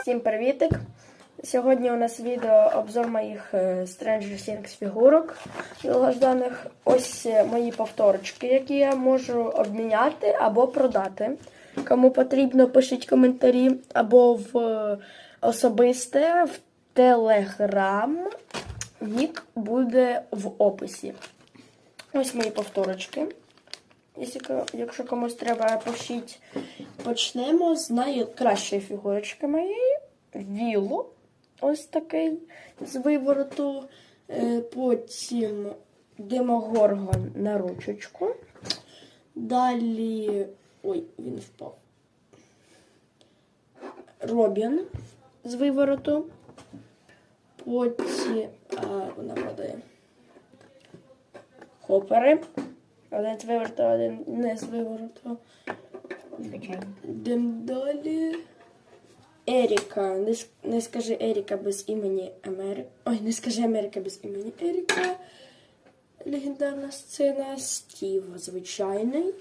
Всім привітик! Сьогодні у нас відео обзор моїх е, Stranger Things фігурок довгожданих. Ось е, мої повторочки, які я можу обміняти або продати. Кому потрібно, пишіть коментарі або в е, особисте в Телеграм. Нік буде в описі. Ось мої повторочки. Якщо комусь треба, пишіть. Почнемо з найкращої фігурочки моєї. Вілу. Ось такий з вивороту. Е, Потім Демогоргон на ручечку. Далі. Ой, він впав. Робін з вивороту. Потім. А, вона падає. Хопери. Один з вивороту, один не з вивороту. Йдемо далі. Еріка. Не, не скажи Еріка без імені Америка. Ой, не скажи Америка без імені Еріка. Легендарна сцена. Стів звичайний.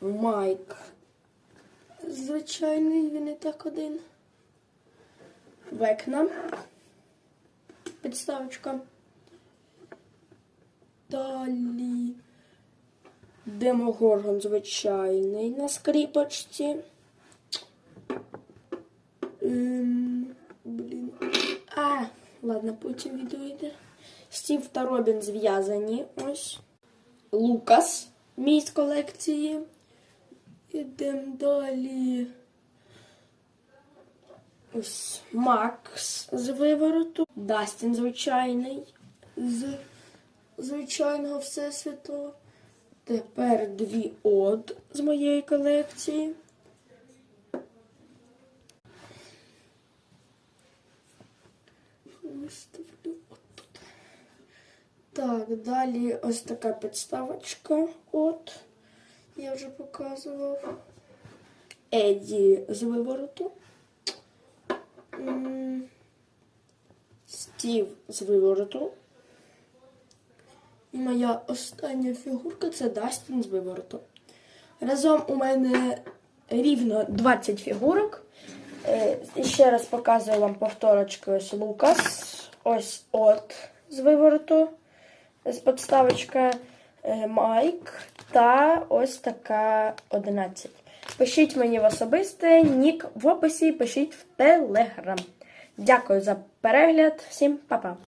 Майк. Звичайний, він і так один. Векна. Підставочка. Далі. Демогоргон звичайний на скріпочці. Ладно, потім відео йде. Стів та Робін зв'язані. Ось. Лукас, мій з колекції. Ідемо далі. Ось Макс з вивороту. Дастін звичайний з звичайного всесвіту. Тепер дві од з моєї колекції. Виставлю отут. Так, далі ось така підставочка. От. Я вже показував. Еді з вивороту. Стів з вивороту. І моя остання фігурка це Дастін з вивороту. Разом у мене рівно 20 фігурок. Е, І ще раз показую вам повторочки. Ось Лукас, ось от з вивороту, з подставочка е, Майк та ось така 11. Пишіть мені в особисте, нік в описі, пишіть в Телеграм. Дякую за перегляд. Всім па-па.